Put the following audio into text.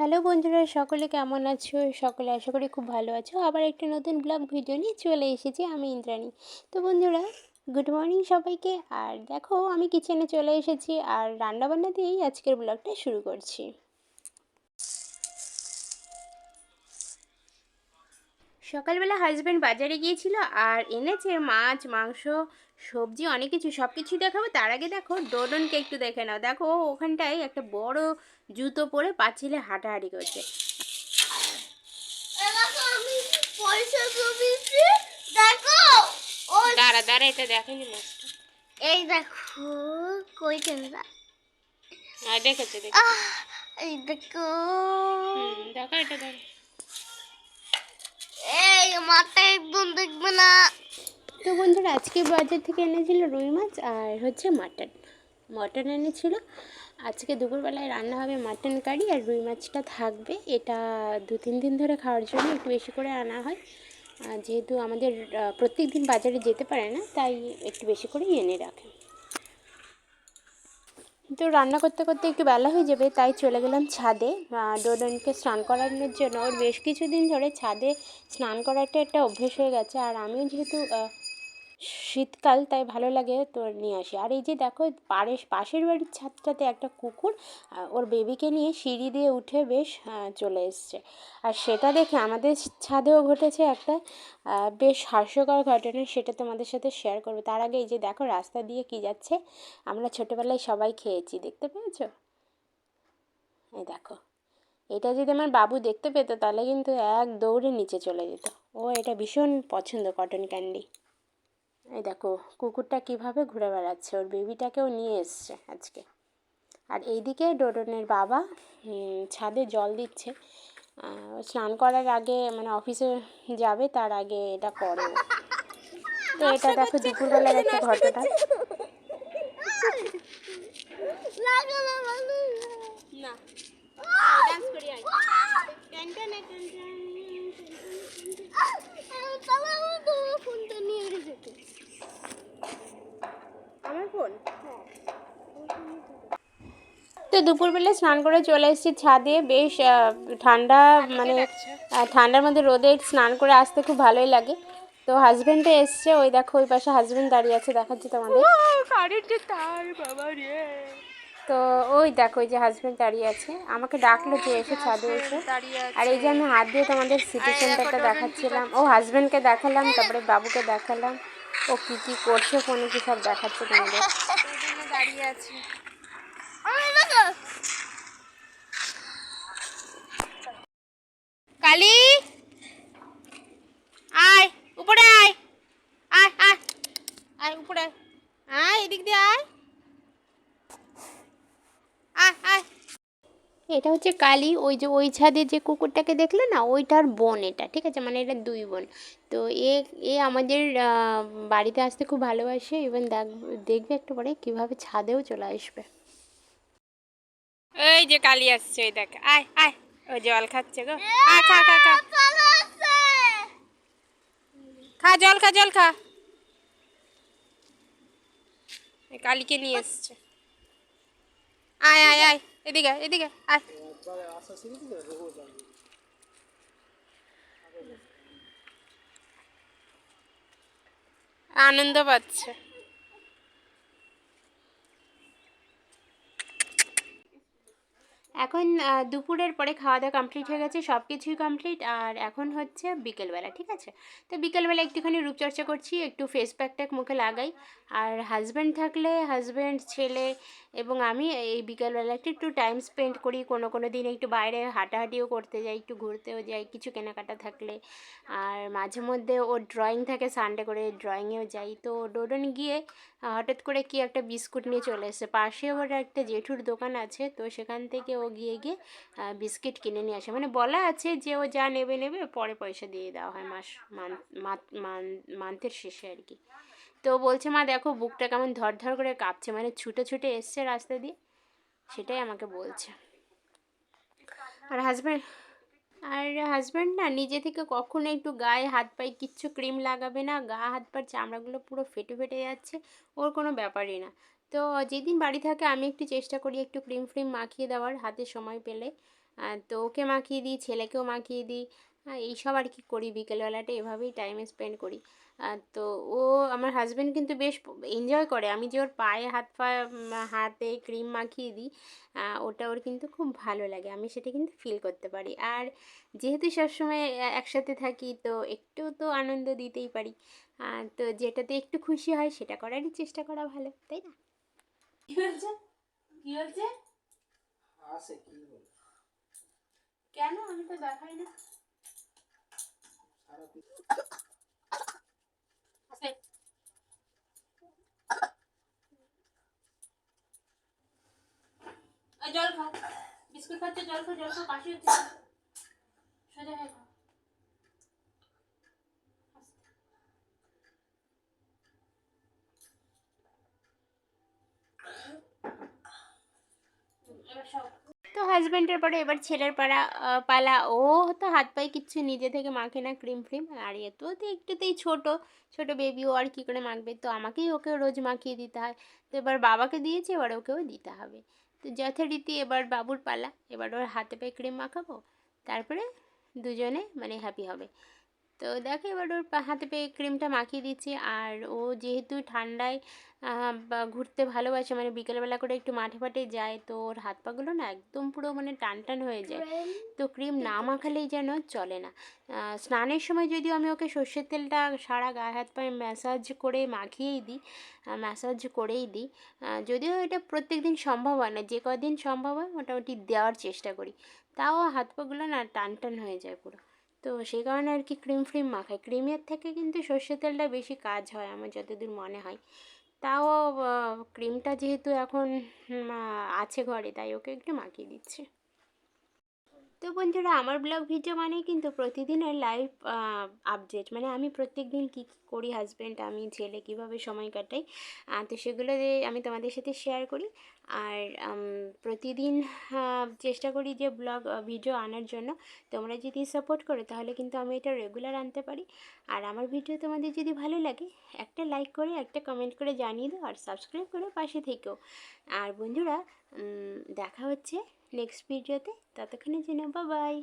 Hello বন্ধুরা, সকলে কেমন আছো? সকলে আশা করি খুব ভালো আছো। আবার একটা নতুন ব্লগ ভিডিও নিয়ে চলে এসেছি আমি ইন্দ্রাণী। তো বন্ধুরা গুড মর্নিং সবাইকে। আর দেখো, আমি কিচেনে চলে এসেছি আর রান্নাবান্না দিয়েই আজকের ব্লগটা শুরু করছি। সকালবেলা হাজব্যান্ড বাজারে গিয়েছিল আর এনেছে মাছ, মাংস সবজি অনেক কিছু সব কিছুই দেখাবো। তার আগে দেখো ডোডনকে একটু দেখে নাও। দেখো ওখানটায় একটা বড় জুতো পরে পাঁচিলে হাঁটাহাঁটি করছে। দেখো আমি পয়সা জমিয়েছি। দেখো ওই দাঁড়া দাঁড়া এটা দেখেনি মাছটা। এই দেখো কই ক্যামেরা দেখেছে দেখে এই দেখো। দেখো এটা দেখো এই মাথা একদম দেখবে না। তো বন্ধুরা, আজকে বাজার থেকে এনেছিল রুই মাছ আর হচ্ছে মাটন। মটন এনেছিল। আজকে দুপুরবেলায় রান্না হবে মাটন কারি আর রুই মাছটা থাকবে। এটা দু তিন দিন ধরে খাওয়ার জন্য একটু বেশি করে আনা হয়। যেহেতু আমাদের প্রত্যেক দিন বাজারে যেতে পারে না, তাই একটু বেশি করেই এনে রাখে। তো রান্না করতে করতে একটু বেলা হয়ে যাবে, তাই চলে গেলাম ছাদে। ডোডনকে স্নান করানোর জন্য। ওর বেশ কিছুদিন ধরে ছাদে স্নান করাটা একটা অভ্যেস হয়ে গেছে। আর আমিও যেহেতু শীতকাল, তাই ভালো লাগে তো নিয়ে আসি। আর এই যে দেখো পাড়ে পাশের বাড়ির ছাদটাতে একটা কুকুর ওর বেবিকে নিয়ে সিঁড়ি দিয়ে উঠে বেশ চলে এসছে। আর সেটা দেখে আমাদের ছাদেও ঘটেছে একটা বেশ হাস্যকর ঘটনা, সেটা তোমাদের সাথে শেয়ার করব। তার আগে এই যে দেখো, রাস্তা দিয়ে কি যাচ্ছে, আমরা ছোটোবেলায় সবাই খেয়েছি, দেখতে পেয়েছ? এই দেখো, এটা যদি আমার বাবু দেখতে পেতো, তাহলে কিন্তু এক দৌড়ে নিচে চলে যেত। ও এটা ভীষণ পছন্দ কটন ক্যান্ডি এই দেখো কুকুরটা কীভাবে ঘুরে বেড়াচ্ছে ওর বেবিটাকেও নিয়ে এসছে আজকে আর এইদিকে ডোডনের বাবা ছাদে জল দিচ্ছে ও স্নান করার আগে মানে অফিসে যাবে তার আগে এটা করে। তো এটা দেখো দুপুরবেলার একটা ঘটনা না ভালো না ডান্স করি আয় তাহলে আমি তোমার ফোনটা নিয়ে রেখেছি আমার ফোন তো দুপুরবেলা স্নান করে চলে এসেছি ছাদে। বেশ ঠান্ডা মানে ঠান্ডার মধ্যে রোদে স্নান করে আসতে খুব ভালোই লাগে। তো হাজব্যান্ডে এসছে ওই দেখো ওই পাশে হাজব্যান্ড দাঁড়িয়ে আছে দেখাচ্ছি তোমাদের। তো ওই দেখো ওই যে হাজব্যান্ড দাঁড়িয়ে আছে। আমাকে ডাকলো যে এসে ছাদে এসে। আর এই যে আমি হাত দিয়ে তোমাদের সেন্টারটা দেখাচ্ছিলাম। ও হাজব্যান্ডকে দেখালাম তারপরে বাবুকে দেখালাম। ও কী কী করছে ফোনে কী সব দেখাচ্ছে তোমাদের? দাঁড়িয়ে আছে আমি দেখো কালি? আয় উপরে আয়। আয় আয়। আয় উপরে আয়। এদিক দিয়ে আয়। আয় আয়। এটা হচ্ছে কালি ওই যে ওই ছাদে যে কুকুরটাকে দেখলে না ওইটার বোন এটা ঠিক আছে? মানে এটা দুই বোন। তো এ এ আমাদের বাড়িতে আসতে খুব ভালোবাসে এবং দেখবে একটু পরে কীভাবে ছাদেও চলে আসবে। এই যে কালি আসছে ওই দেখ। আয় আয়। ও জল খাচ্ছে গো। খা খা খা। চলে খা জল খা জল খা। এই কালীকে নিয়ে এসছে। আয় আয় আয় এদিকে এদিকে আয়। আনন্দ পাচ্ছে। এখন দুপুরের পরে খাওয়া দাওয়া কমপ্লিট হয়ে গেছে সব কিছুই কমপ্লিট আর এখন হচ্ছে বিকেলবেলা, ঠিক আছে? তো বিকেলবেলা একটুখানি রূপচর্চা করছি, একটু ফেস প্যাক ট্যাক মুখে লাগাই, আর হাজব্যান্ড থাকলে হাজব্যান্ড ছেলে এবং আমি এই বিকেলবেলা একটু একটু টাইম স্পেন্ড করি। কোনো কোনো দিন একটু বাইরে হাঁটাহাঁটিও করতে যাই, একটু ঘুরতেও যাই, কিছু কেনাকাটা থাকলে। আর মাঝে মধ্যে ওর ড্রয়িং থাকে সানডে করে ড্রয়িংয়েও যাই। তো ডোডন গিয়ে হঠাৎ করে কি একটা বিস্কুট নিয়ে চলে এসেছে। পাশে ওর একটা জেঠুর দোকান আছে। তো সেখান থেকে ও গিয়ে গিয়ে বিস্কিট কিনে নিয়ে আসে। মানে বলা আছে যে ও যা নেবে নেবে, পরে পয়সা দিয়ে দেওয়া হয় মাস মান্থের শেষে আর কি। তো বলছে, মা, দেখো বুকটা কেমন ধর ধর করে কাঁপছে মানে ছুটে ছুটে এসছে রাস্তা দিয়ে। সেটাই আমাকে বলছে। আর হাজব্যান্ড আর হাজব্যান্ড না নিজে থেকে কখনো একটু গায়ে হাত পায়ে কিচ্ছু ক্রিম লাগাবে না, গা হাত পার চামড়াগুলো পুরো ফেটে ফেটে যাচ্ছে, ওর কোনো ব্যাপারই না। তো যেদিন বাড়ি থাকে আমি একটু চেষ্টা করি একটু ক্রিম ফ্রিম মাখিয়ে দেওয়ার, হাতে সময় পেলে। তো ওকে মাখিয়ে দিই, ছেলেকেও মাখিয়ে দিই। হ্যাঁ এইসব আর কি করি বিকেলবেলাটা এভাবেই টাইম স্পেন্ড করি। তো ও আমার হাজব্যান্ড কিন্তু বেশ এনজয় করে। আমি যে ওর পায়ে হাত পা হাতে ক্রিম মাখিয়ে দিই ওটা ওর কিন্তু খুব ভালো লাগে। আমি সেটা কিন্তু ফিল করতে পারি। আর যেহেতু সবসময় একসাথে থাকি তো একটু তো আনন্দ দিতেই পারি। তো যেটাতে একটু খুশি হয় সেটা করারই চেষ্টা করা ভালো তাই না? কি হয়েছে? হয়েছে? কেন? আমি তো দেখাই না সারা পৃথিবী আসে ওই জল খাও বিস্কুট খাচ্ছে জল খাও জল খাও কাশি হচ্ছে সোজা হয়ে খাও এবার সব তো হাজব্যান্ডের পরে এবার ছেলের পাড়া পালা। ও তো হাত পায়ে কিচ্ছু নিজে থেকে মাখে না, ক্রিম ফ্রিম। আর এ তো তো একটুতেই ছোট ছোট বেবি ও আর কী করে মাখবে? তো আমাকেই ওকে রোজ মাখিয়ে দিতে হয়। তো এবার বাবাকে দিয়েছে, এবার ওকেও দিতে হবে। তো যথারীতি এবার বাবুর পালা, এবার ওর হাতে পায়ে ক্রিম মাখাবো। তারপরে দুজনে মানে হ্যাপি হবে। তো দেখো এবার ওর হাতে পেয়ে ক্রিমটা মাখিয়ে দিচ্ছি। আর ও যেহেতু ঠান্ডায় বা ঘুরতে ভালোবাসে মানে বিকেলবেলা করে একটু মাঠে ফাটে যায় তো ওর হাত পাগুলো না একদম পুরো মানে টান টান হয়ে যায়। তো ক্রিম না মাখালেই যেন চলে না। স্নানের সময় যদিও আমি ওকে সর্ষের তেলটা সারা গায়ে হাত পায়ে ম্যাসাজ করে মাখিয়েই দিই ম্যাসাজ করেই দিই যদিও এটা প্রত্যেক দিন সম্ভব হয় না যে কদিন সম্ভব হয় মোটামুটি দেওয়ার চেষ্টা করি। তাও হাত পাগুলো না টান টান হয়ে যায় পুরো। তো সেই কারণে আর কি ক্রিম ফ্রিম মাখাই ক্রিমের থেকে কিন্তু সর্ষের তেলটা বেশি কাজ হয় আমার যতদূর মনে হয়। তাও ক্রিমটা যেহেতু এখন আছে ঘরে, তাই ওকে একটু মাখিয়ে দিচ্ছি। তো বন্ধুরা, আমার ব্লগ ভিডিও মানে কিন্তু প্রতিদিনের লাইভ আপডেট মানে আমি প্রত্যেক দিন কী কী করি হাজব্যান্ড আমি, ছেলে, কীভাবে সময় কাটাই তো সেগুলো আমি তোমাদের সাথে শেয়ার করি। আর প্রতিদিন চেষ্টা করি যে ব্লগ ভিডিও আনার জন্য। তোমরা যদি সাপোর্ট করো, তাহলে কিন্তু আমি এটা রেগুলার আনতে পারি। আর আমার ভিডিও তোমাদের যদি ভালো লাগে, একটা লাইক করে, একটা কমেন্ট করে জানিয়ে দাও। আর সাবস্ক্রাইব করে পাশে থেকেও আর বন্ধুরা দেখা হচ্ছে নেক্সট ভিডিওতে ততক্ষণের জন্য বাই